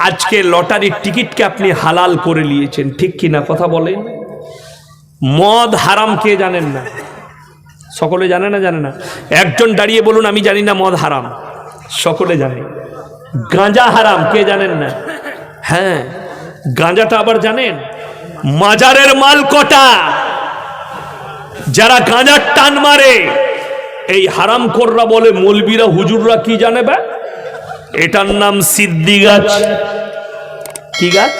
আজকে লটারির টিকিটকে আপনি হালাল করে নিয়েছেন, ঠিক কি না কথা বলেন? মদ হারাম কে জানেন না? সকলে জানে না জানে না? একজন দাঁড়িয়ে বলুন, আমি জানি না মদ হারাম। সকলে জানে। গাঁজা হারাম, কে জানেন না? হ্যাঁ গাঁজাটা আবার জানেন? মাজারের মাল কটা? যারা গাঁজার টান মারে, এই হারাম কররা বলে, মলবিরা, হুজুররা কি জানে বা? এটার নাম সিদ্ধি গাছ কি গাছ?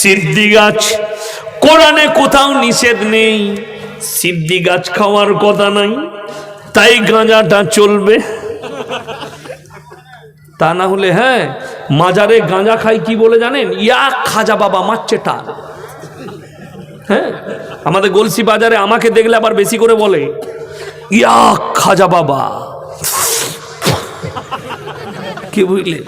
সিদ্ধি গাছ কোরআনে কোথাও নিষেধ নেই। সিদ্ধি গাছ খাওয়ার কথা নাই। তাই গাঁজাটা চলবে। তা না হলে হ্যাঁ মাজারে গাঁজা খাই কি বলে জানেন? ইয়া খাজা বাবা মারছে টান হ্যাঁ আমাদের গলসি বাজারে আমাকে দেখলে আবার বেশি করে বলে ইয়া খাজা বাবা। কি বুঝলেন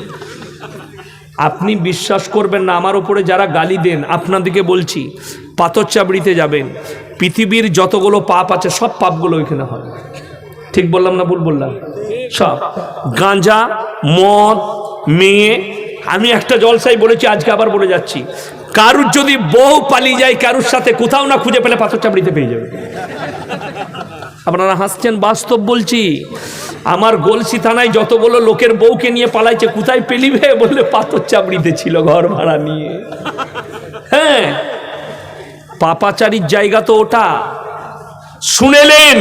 আপনি বিশ্বাস করবেন না, আমার উপরে যারা গালি দেন, আপনাদেরকে বলছি, পাথর চাবড়িতে যাবেন, পৃথিবীর যতগুলো পাপ আছে, সব পাপগুলো ওইখানে হয়। ঠিক বললাম না ভুল বললাম? সব। গাঁজা, মদ, মেয়ে, আমি একটা জলসাই বলেছি, আজকে আবার বলে যাচ্ছি। কারুর যদি বউ পালিয়ে যায়, কারুর সাথে কোথাও না খুঁজে পেলে পাথর চাবড়িতে পেয়ে যাবে। আপনারা হাসছেন, বাস্তব বলছি। আমার গলসি থানায় যতগুলো লোকের বউকে নিয়ে পালাইছে, কোথায় পেলিবে বললে পাথর চাবড়িতে ছিল ঘর ভাড়া নিয়ে। হ্যাঁ পাপাচারির জায়গা তো ওটা। শুনেলেন?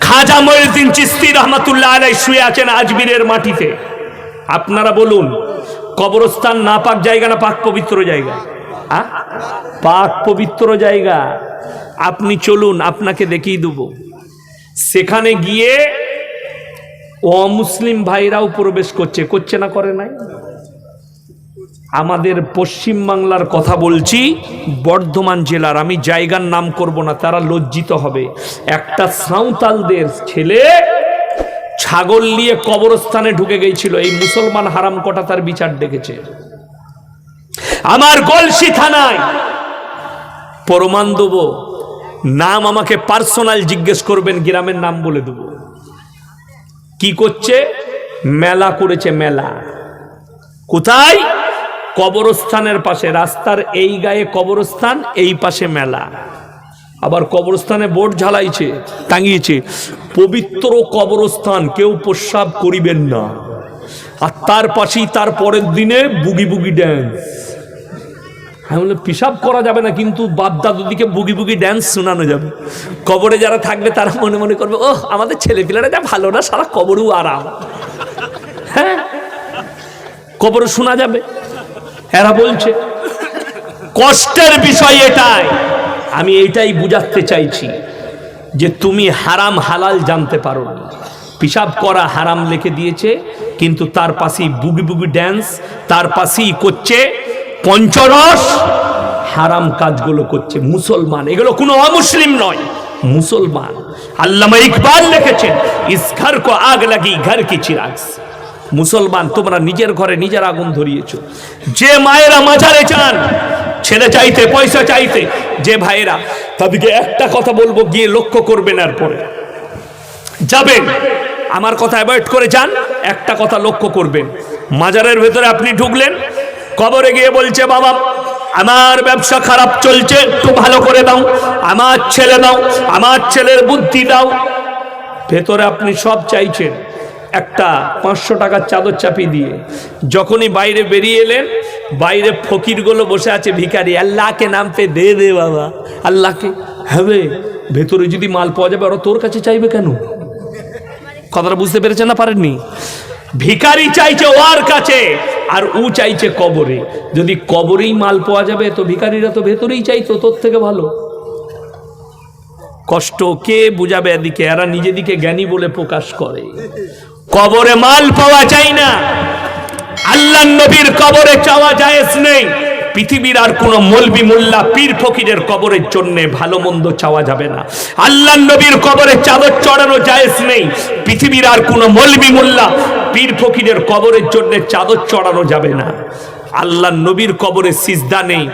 খাজা মহিউদ্দিন চিস্তি রহমতুল্লাহ আলাই শুয়ে আছেন আজমিরের মাটিতে। আপনারা বলুন, কবরস্থান না পাক জায়গা না পাক পবিত্র জায়গা? পাক পবিত্র জায়গা। আপনি চলুন, আপনাকে দেখিয়ে দেব। সেখানে গিয়ে অমুসলিম ভাইরাও প্রবেশ করছে। করছে না, করে নাই? আমাদের পশ্চিম বাংলার কথা বলছি, বর্ধমান জেলার, আমি জায়গার নাম করব না, তারা লজ্জিত হবে। একটা সাঁওতালদের ছেলে ছাগল নিয়ে কবরস্থানে ঢুকে গিয়েছিল, এই মুসলমান হারাম কটা তার বিচার ডেকেছে। আমার গলসি থানায় প্রমাণ দেবো। নাম আমাকে পার্সোনাল জিজ্ঞেস করবেন, গ্রামের নাম বলে দেবো। কি করছে? মেলা করেছে, মেলা। কোথায়? কবরস্থানের পাশে, রাস্তার এই গায়ে কবরস্থান, এই পাশে মেলা। আবার কবরস্থানে বোর্ড ঝালাইছে, টাঙিয়েছে, পবিত্র কবরস্থান, কেউ প্রস্রাব করিবেন না। আর তার পাশেই তার পরের দিনে বুগি বুগি ড্যান্স আমি বললাম পিসাব করা যাবে না, কিন্তু বাপ দাদুদিকে বুগি বুগি ড্যান্স শোনানো যাবে। কবরে যারা থাকবে, তারা মনে মনে করবে ও আমাদের ছেলেপিলারা যা ভালো না, সারা কবরও আরাম। হ্যাঁ? কবরে শোনা যাবে। এরা বলছে, কষ্টের বিষয় এটাই। আমি এইটাই বুঝাতে চাইছি যে তুমি হারাম হালাল জানতে পারো না। পিসাব করা হারাম লিখে দিয়েছে, কিন্তু তার পাশেই বুগি বুগি ড্যান্স তার পাশেই করছে পঞ্চরস, হারাম কাজগুলো করছে মুসলমান। এগুলো কোনো অমুসলিম নয়, মুসলমান। আল্লামা ইকবাল লিখেছেন, ইস ঘর কো আগ লাগি, ঘর কি চিরাগ মুসলমান, তোমরা নিজের ঘরে নিজের আগুন ধরিয়েছো। যে মায়েরা মাজারে চান ছেলে চাইতে, পয়সা চাইতে, যে ভাইয়েরা, তাদেরকে একটা কথা বলব, গিয়ে লক্ষ্য করবেন আর পরে। যাবেন, আমার কথা অ্যাভয়েড করে যান, একটা কথা লক্ষ্য করবেন। মাজারের ভেতরে আপনি ঢুকলেন কবরে গিয়ে বলছে, বাবা, আমার ব্যবসা খারাপ চলছে, একটু ভালো করে দাও, আমার ছেলে দাও, আমার ছেলের বুদ্ধি দাও। ভেতরে আপনি সব চাইছেন, একটা পাঁচশো টাকার চাদর চাপিয়ে দিয়ে। যখনই বাইরে বেরিয়ে এলেন, বাইরে ফকিরগুলো বসে আছে, ভিখারি, আল্লাহকে নাম পে দে দে বাবা, আল্লাহকে। হবে ভেতরে যদি মাল পাওয়া যাবে, ওরা তোর কাছে চাইবে কেন? কথাটা বুঝতে পেরেছেন না পারেননি? ভিখারি চাইছে ওর কাছে, আর ও চাইছে কবরে। যদি কবরেই মাল পাওয়া যাবে, তো ভিখারিরা তো ভেতরেই চাইতো, তোর থেকে ভালো। কষ্ট কে বুঝাবে এদিকে? এরা নিজেদিকে জ্ঞানী বলে প্রকাশ করে। কবরে মাল পাওয়া যায় না। আল্লাহ নবীর কবরে চাওয়া জায়েজ নেই। পৃথিবীর আর কোন মলবি মোল্লা পীর ফকিরের কবরের জন্য ভালো মন্দ চাওয়া যাবে না। আল্লাহ নবীর কবরে চাদর চড়ানো জায়েজ নেই। পৃথিবীর আর কোন মলবি মোল্লা পীর ফকিরের কবরের জন্য চাদর চড়ানো যাবে না। আল্লাহ নবীর কবরে সিজদা নেই।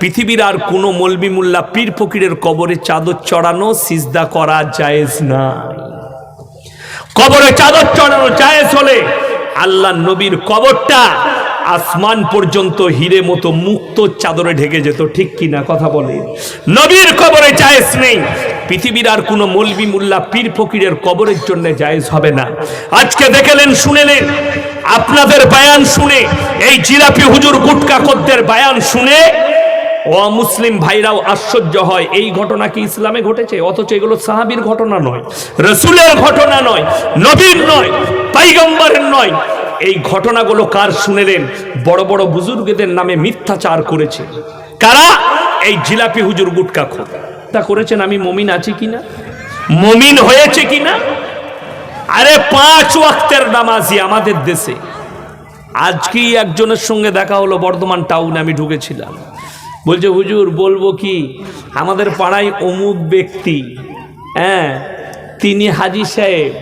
পৃথিবীর আর কোনো মলবি মোল্লা পীর ফকিরের কবরে চাদর চড়ানো, সিজদা করা জায়েজ না কবরে চাদর চড়ানো জায়েজ হলে আল্লাহ নবীর কবরটা আসমান পর্যন্ত হিরে মতো মুক্ত চাদরে ঢেকে যেত, ঠিক কিনা কথা বলে। নবীর কবরে জায়েজ নেই। পৃথিবীর আর কোনো মলবি মুল্লা পীর ফকিরের কবরের জন্য জায়েজ হবে না। আজকে দেখেলেন, শুনেলেন, আপনাদের বায়ান শুনে, এই জিলাপি হুজুর গুটকা কদ্দের বায়ান শুনে অমুসলিম ভাইরাও আশ্চর্য হয়, এই ঘটনা কি ইসলামে ঘটেছে? অথচ এগুলো সাহাবীর ঘটনা নয়, রসুলের ঘটনা নয়, নবীর নয়, পাইগম্বরের নয়। এই ঘটনাগুলো কার শুনেলেন? বড় বড় বুজুর্গদের নামে মিথ্যাচার করেছে। কারা? এই জিলাপি হুজুর গুটকা খোর তা করেছেন আমি মমিন আছি কিনা? মমিন হয়েছে কিনা? আরে পাঁচ ওয়াক্তের নামাজি আমাদের দেশে। আজকেই একজনের সঙ্গে দেখা হলো, বর্ধমান টাউনে আমি ঢুকেছিলাম। বলছে, হুজুর, বলব কি? আমাদের পাড়ায় অমুক ব্যক্তি হ্যাঁ তিনি হাজি সাহেব,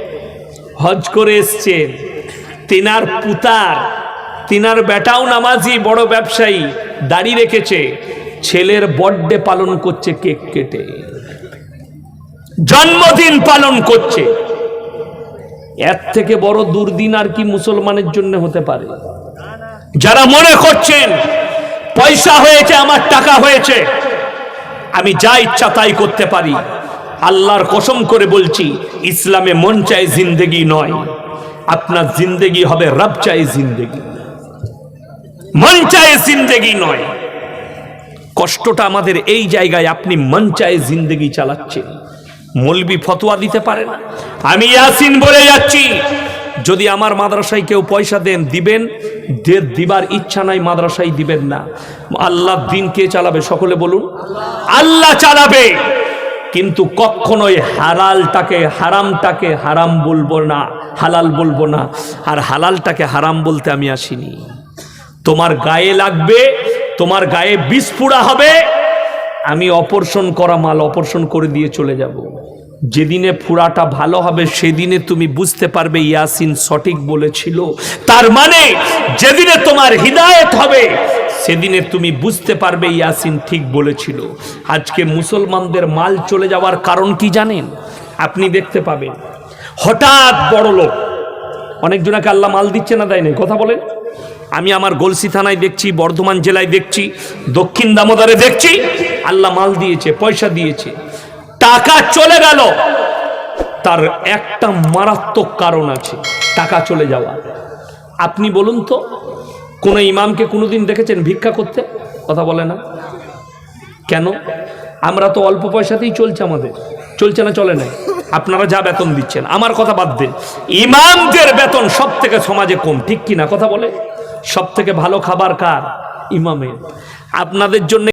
হজ করে এসছেন। তিনার পুতার, তিনার বেটাও নামাজি, বড় ব্যবসায়ী, দাড়ি রেখেছে, ছেলের বর্থডে পালন করছে কেক কেটে। জন্মদিন পালন করছে। এর থেকে বড় দুর্দিন আর কি মুসলমানের জন্য হতে পারে। যারা মনে করছেন, পয়সা হয়েছে, আমার টাকা হয়েছে, আমি যা ইচ্ছা তাই করতে পারি। আল্লাহর কসম করে বলছি, ইসলামে মন চাই জিন্দেগি নয়। আপনার জিন্দেগি হবে, রব চাই জিন্দেগি। মন চায় জিন্দেগি নয়। কষ্টটা আমাদের এই জায়গায় আপনি মন চায় জিন্দেগি চালাচ্ছেন। মলবি ফতোয়া দিতে পারে না। আমি ইয়াসিন বলে যাচ্ছি, যদি আমার মাদ্রাসায় কেউ পয়সা দেন, দিবেন? দে- দিবার ইচ্ছা নাই, মাদ্রাসায় দিবেন না। আল্লাহ দিন কে চালাবে? সকলে বলুন, আল্লাহ চালাবে। কিন্তু কখনোই হালালটাকে হারামটাকে হারাম বলব না, হালাল বলব না। আর হালালটাকে হারাম বলতে আমি আসিনি। তোমার গায়ে লাগবে, তোমার গায়ে বিস্ফোরা হবে, আমি অপরশন করা মাল অপরশন করে দিয়ে চলে যাব। যেদিনে ফুরাটা ভালো হবে, সেদিনে তুমি বুঝতে পারবে ইয়াসিন সঠিক বলেছিল। তার মানে যেদিনে তোমার হৃদায়ত হবে, সেদিনে তুমি বুঝতে পারবে ইয়াসিন ঠিক বলেছিল। আজকে মুসলমানদের মাল চলে যাওয়ার কারণ কি জানেন? আপনি দেখতে পাবেন, হঠাৎ বড় লোক অনেকজনাকে আল্লাহ মাল দিচ্ছে না দেয় কথা বলেন। আমি আমার গলসি থানায় দেখছি, বর্ধমান জেলায় দেখছি, দক্ষিণ দামোদরে দেখছি, আল্লাহ মাল দিয়েছে, পয়সা দিয়েছে। টাকা চলে গেল। তার একটা মারাত্মক কারণ আছে, টাকা চলে যাওয়া। আপনি বলুন তো, কোন ইমামকে কোনোদিন দেখেছেন ভিক্ষা করতে? কথা বলে না। কেন? আমরা তো অল্প পয়সাতেই চলছে আমাদের। চলছে না, চলে না আপনারা যা বেতন দিচ্ছেন, আমার কথা বাদ দেন। ইমামদের বেতন সব থেকে সমাজে কম, ঠিক কি না? কথা বলে। সব থেকে ভালো খাবার কার? ইমামের। আপনাদের জন্য